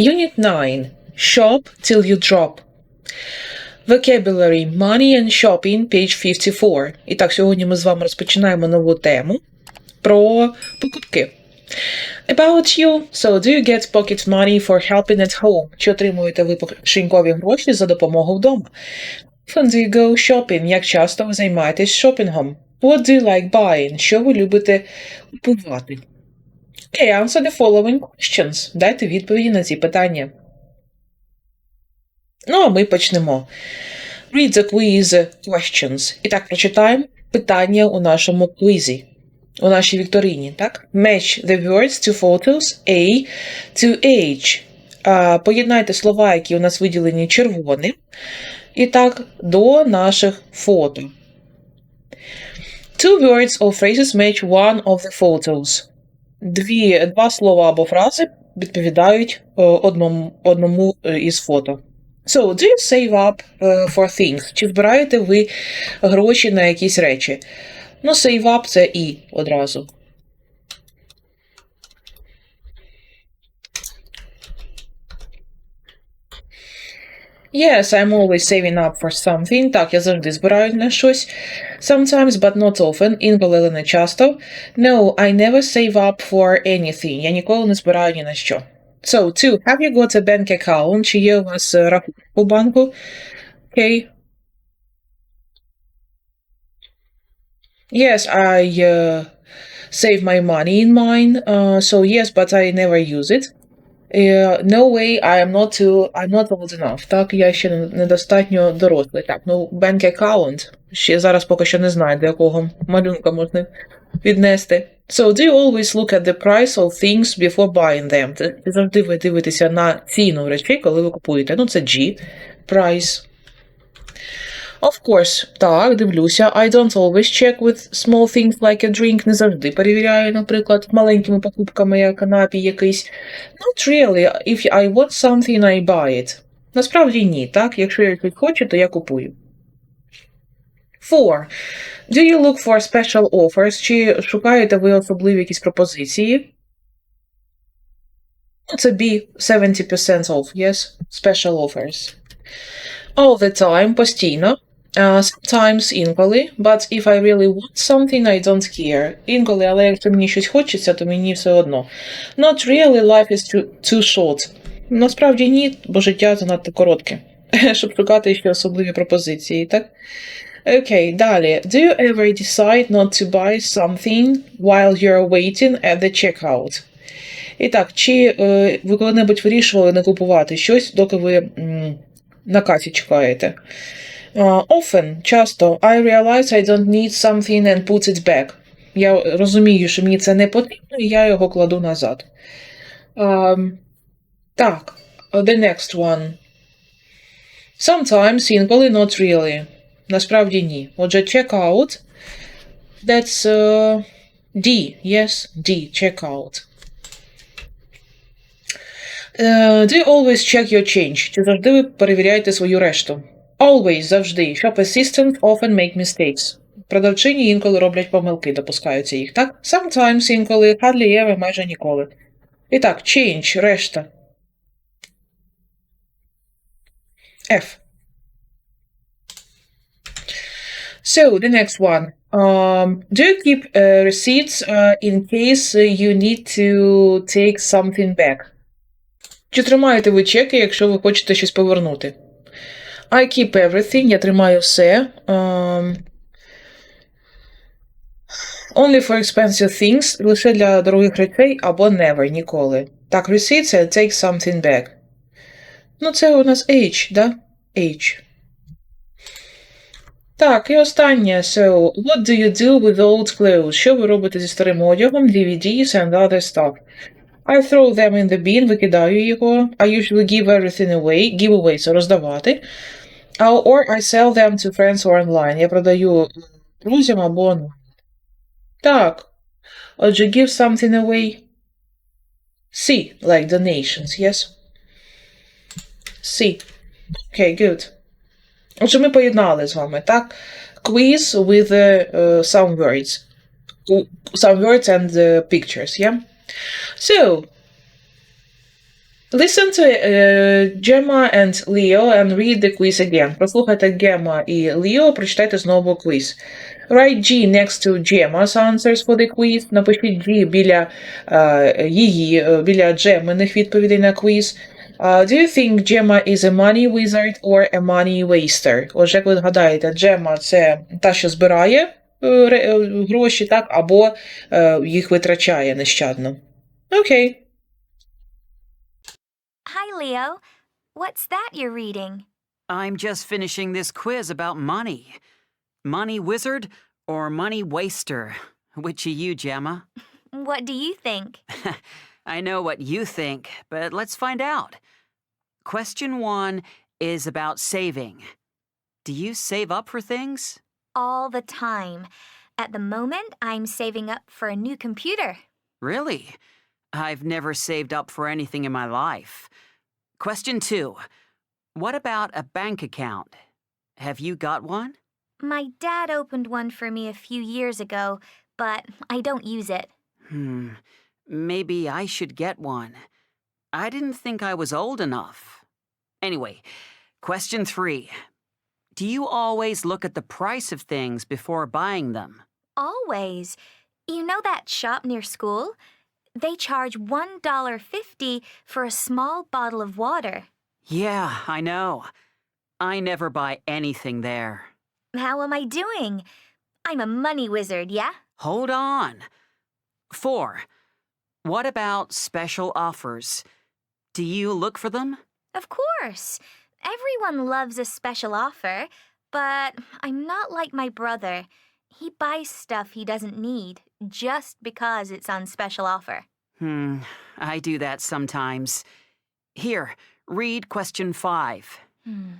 Unit 9. Shop till you drop. Vocabulary Money and Shopping, page 54. І так, сьогодні ми з вами розпочинаємо нову тему про покупки. About you. So, do you get pocket money for helping at home? Чи отримуєте ви кишенькові гроші за допомогу вдома? Often do you go shopping? Як часто ви займаєтесь шопінгом? What do you like buying? Що ви любите купувати? Answer the following questions. Дайте відповіді на ці питання. Ну, а ми почнемо. Read the quiz questions. І так, прочитаємо питання у нашому квізі, у нашій вікторині, так? Match the words to photos A to H. А, Поєднайте слова, які у нас виділені червоним, і так, до наших фото. Two words or phrases match one of the photos. Дві, два слова або фрази відповідають е, одному, одному е, із фото. So, do you save up е, for things? Чи збираєте ви гроші на якісь речі? Ну, save up – це і одразу. Yes, I'm always saving up for something. Так, я завжди збираю на щось. Sometimes, but not often. Інколи, але не часто. No, I never save up for anything. Я ніколи не збираю ні на що. So, two, have you got a bank account? Чи є у вас е, рахунок у банку? Okay. Yes, I uh, save my money in mine. Uh, so yes, but I never use it. Uh, no way, I am not too, I'm not old enough. Так, я ще недостатньо дорослий. Так, ну, bank account. Ще зараз поки що не знаю, до якого малюнка можна віднести. So, do you always look at the price of things before buying them? Завжди ви дивитеся на ціну речей, коли ви купуєте. Ну, це G. Price. Of course, так, дивлюся. I don't always check with small things like a drink. Не завжди перевіряю, наприклад, маленькими покупками, як напій якийсь. Not really. If I want something, I buy it. Насправді ні, так? Якщо я щось хочу, то я купую. Four. Do you look for special offers? Чи шукаєте ви особливі якісь пропозиції? Це B. 70% off, yes? Special offers. All the time, постійно. Uh, sometimes інколи, but if I really want something, I don't care. Інколи, але якщо мені щось хочеться, то мені все одно. Not really, life is too, too short. Насправді ні, бо життя занадто коротке, щоб шукати ще особливі пропозиції, так? Окей, далі. Do you ever decide not to buy something while you're waiting at the checkout? І так, чи е, ви коли-небудь вирішували не купувати щось, доки ви м, на касі чекаєте? Uh, often, часто, I realize I don't need something and put it back. Я розумію, що мені це не потрібно, і я його кладу назад. Um, так, the next one. Sometimes, інколи, not really. Насправді ні. Отже, check out. That's uh, D. Yes, D. Check out. Uh, do you always check your change? Чи завжди ви перевіряєте свою решту? Always, завжди. Shop assistant often make mistakes. Продавчині інколи роблять помилки, допускаються їх, так? Sometimes інколи, hardly ever, майже ніколи. І так, change, решта. F. So, the next one. Um, do you keep uh, receipts uh, in case uh, you need to take something back? Чи тримаєте ви чеки, якщо ви хочете щось повернути? I keep everything, я тримаю все. Um, only for expensive things, лише для дорогих речей або never, ніколи. Так, receipts це take something back. Ну, це у нас H, да? H. Так, і останнє. So, what do you do with old clothes? Що ви робите зі старим одягом, DVDs and other stuff? I throw them in the bin, викидаю його. I usually give everything away. Give away – це роздавати. Uh, Or I sell them to friends or online. Я продаю друзям або онлайн. Так. Отже, give something away. C, like donations, yes? C. Okay, good. Отже, ми поєднали з вами, так? Quiz with uh, uh, some words. Some words and uh, pictures, yeah? So, Listen to uh, Gemma and Leo and read the quiz again. Прослухайте Gemma і Leo, прочитайте знову quiz. Write G next to Gemma's answers for the quiz. Напишіть G біля е, її, е, біля Джеминих відповідей на квіз. Uh, do you think Gemma is a money wizard or a money waster? Отже, як ви гадаєте, Джема це та, що збирає е, гроші, так, або е, їх витрачає нещадно. Окей. Hi, Leo. What's that you're reading? I'm just finishing this quiz about money. Money wizard or money waster? Which are you, Gemma? What do you think? I know what you think, but let's find out. Question one is about saving. Do you save up for things? All the time. At the moment, I'm saving up for a new computer. Really? I've never saved up for anything in my life. Question two What about a bank account? Have you got one? My dad opened one for me a few years ago, but I don't use it. Hmm, maybe I should get one. I didn't think I was old enough. Anyway, question three Do you always look at the price of things before buying them? Always. You know that shop near school? They charge $1.50 for a small bottle of water. Yeah, I know. I never buy anything there. How am I doing? I'm a money wizard, yeah? Hold on. Four. What about special offers? Do you look for them? Of course. Everyone loves a special offer, but I'm not like my brother. He buys stuff he doesn't need just because it's on special offer. Hmm, I do that sometimes. Here, read question five. Hmm.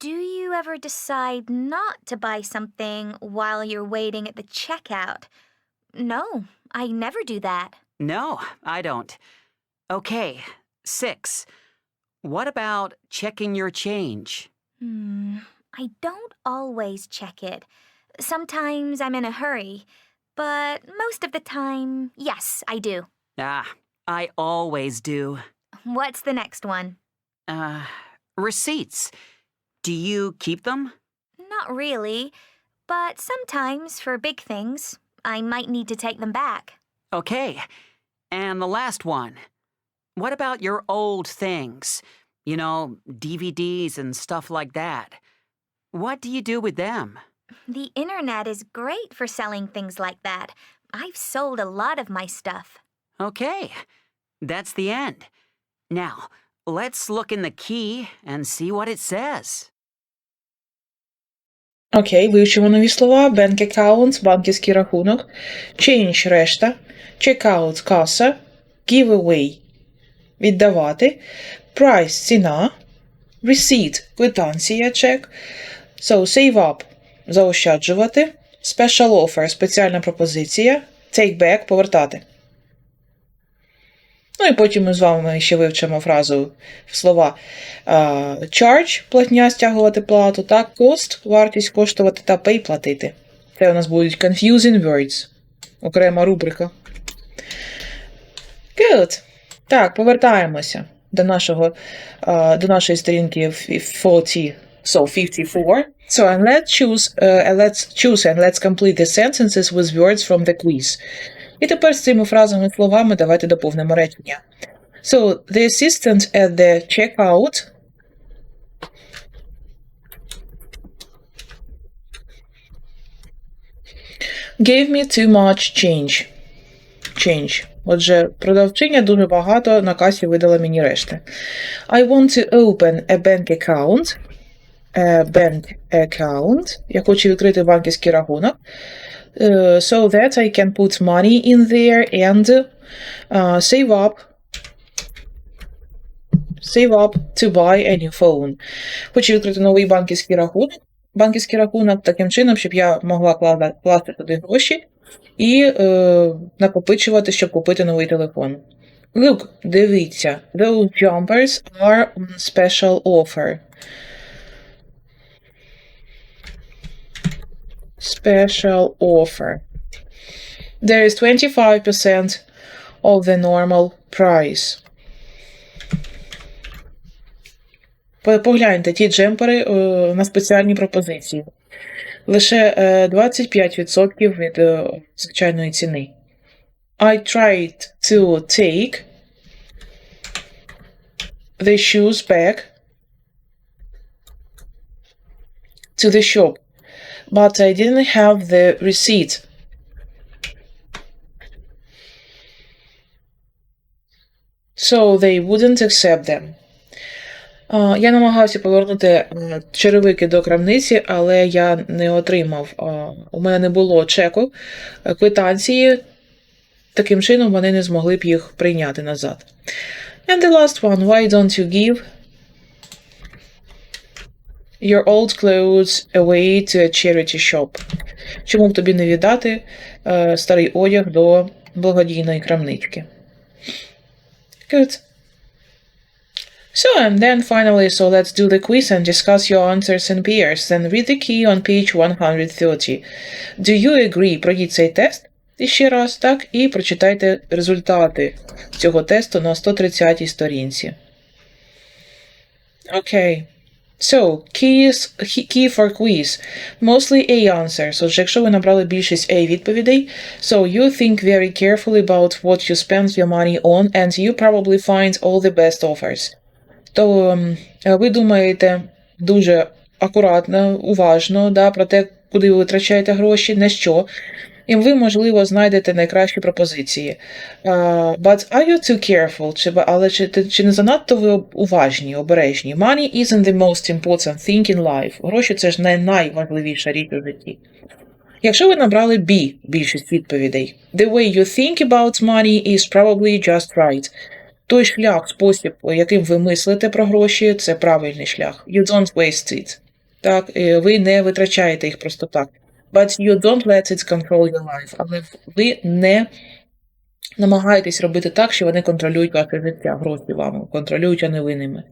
Do you ever decide not to buy something while you're waiting at the checkout? No, I never do that. No, I don't. Okay, six. What about checking your change? Hmm. I don't always check it. Sometimes I'm in a hurry, but most of the time, yes, I do. Ah, I always do. What's the next one? Uh, receipts. Do you keep them? Not really, but sometimes for big things, I might need to take them back. Okay. And the last one. What about your old things? You know, DVDs and stuff like that. What do you do with them? The internet is great for selling things like that. I've sold a lot of my stuff. Okay. That's the end. Now, let's look in the key and see what it says. Окей, вивчимо нові слова. Bank account, банківський рахунок. Change – решта. Checkout – каса. Giveaway – віддавати. Price – ціна. Receipt – квитанція, чек. So, save up – заощаджувати. Special offer – спеціальна пропозиція. Take back – повертати. Ну і потім ми з вами ще вивчимо фразу слова charge – платня, стягувати плату, так, cost – вартість коштувати та pay – платити. Це у нас будуть confusing words. Окрема рубрика. Good. Так, повертаємося до, нашого, до нашої сторінки 40, so 54. So, and let's choose, uh, and let's choose and let's complete the sentences with words from the quiz. І тепер з цими фразами словами давайте доповнимо речення. So, the assistant at the checkout gave me too much change. Change. Отже, продавчиня дуже багато на касі видала мені решти. I want to open a bank account. A bank account. Я хочу відкрити банківський рахунок. Uh, so that I can put money in there and uh, save up save up to buy a new phone. Хочу відкрити новий банківський рахунок, банківський рахунок таким чином, щоб я могла класти туди гроші і е, накопичувати, щоб купити новий телефон. Look, дивіться, those jumpers are on special offer. Special offer. There is 25% of the normal price. По- Погляньте ті джемпери е, на спеціальні пропозиції. Лише е, 25% від е, звичайної ціни. I tried to take the shoes back to the shop, But I didn't have the receipt. So they wouldn't accept them. Я намагався повернути е, черевики до крамниці, але я не отримав. У мене не було чеку, е, квитанції. Таким чином вони не змогли б їх прийняти назад. And the last one. Why don't you give your old clothes away to a charity shop? Чому б тобі не віддати е, старий одяг до благодійної крамнички? Good. So, and then finally, so let's do the quiz and discuss your answers in pairs. Then read the key on page 130. Do you agree? Пройдіть цей тест іще раз, так, і прочитайте результати цього тесту на 130 сторінці. Okay. So, keys, key for quiz. Mostly A answers. Отже, якщо ви набрали більшість A відповідей, so you think very carefully about what you spend your money on and you probably find all the best offers. То ем, ви думаєте дуже акуратно, уважно да, про те, куди ви витрачаєте гроші, на що. І ви, можливо, знайдете найкращі пропозиції. Uh, but are you too careful? Чи, але чи, чи не занадто ви уважні, обережні? Money isn't the most important thing in life. Гроші це ж не найважливіша річ у житті. Якщо ви набрали B більшість відповідей, the way you think about money is probably just right. Той шлях, спосіб, яким ви мислите про гроші, це правильний шлях. You don't waste it. Так, е, ви не витрачаєте їх просто так. But you don't let it control your life. Але ви не намагаєтесь робити так, що вони контролюють ваше життя, гроші вами, контролюють, а не ви ними.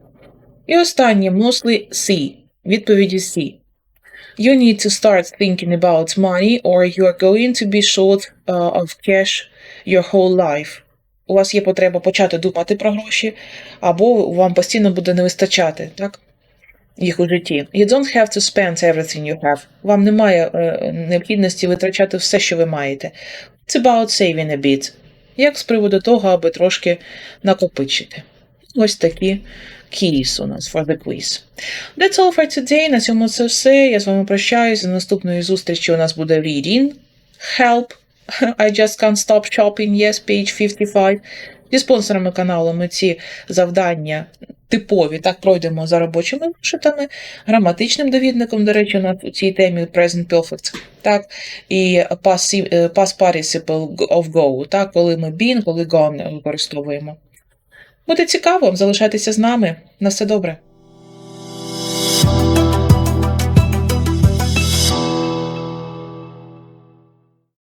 І останнє, mostly C. Відповіді C. You need to start thinking about money or you are going to be short uh, of cash your whole life. У вас є потреба почати думати про гроші, або вам постійно буде не вистачати, так? Їх у житті. You don't have to spend everything you have. Вам немає е, необхідності витрачати все, що ви маєте. It's about saving a bit. Як з приводу того, аби трошки накопичити. Ось такі keys у нас for the quiz. That's all for today. На цьому це все. Я з вами прощаюсь. До наступної зустрічі у нас буде reading. Help. I just can't stop shopping. Yes, page 55. Зі спонсорами каналу ми ці завдання типові так пройдемо за робочими вишитами, граматичним довідником, до речі, у цій темі present perfect, так, і past, е, past participle of go, так, коли ми been, коли gone використовуємо. Буде цікаво, залишайтеся з нами. На все добре.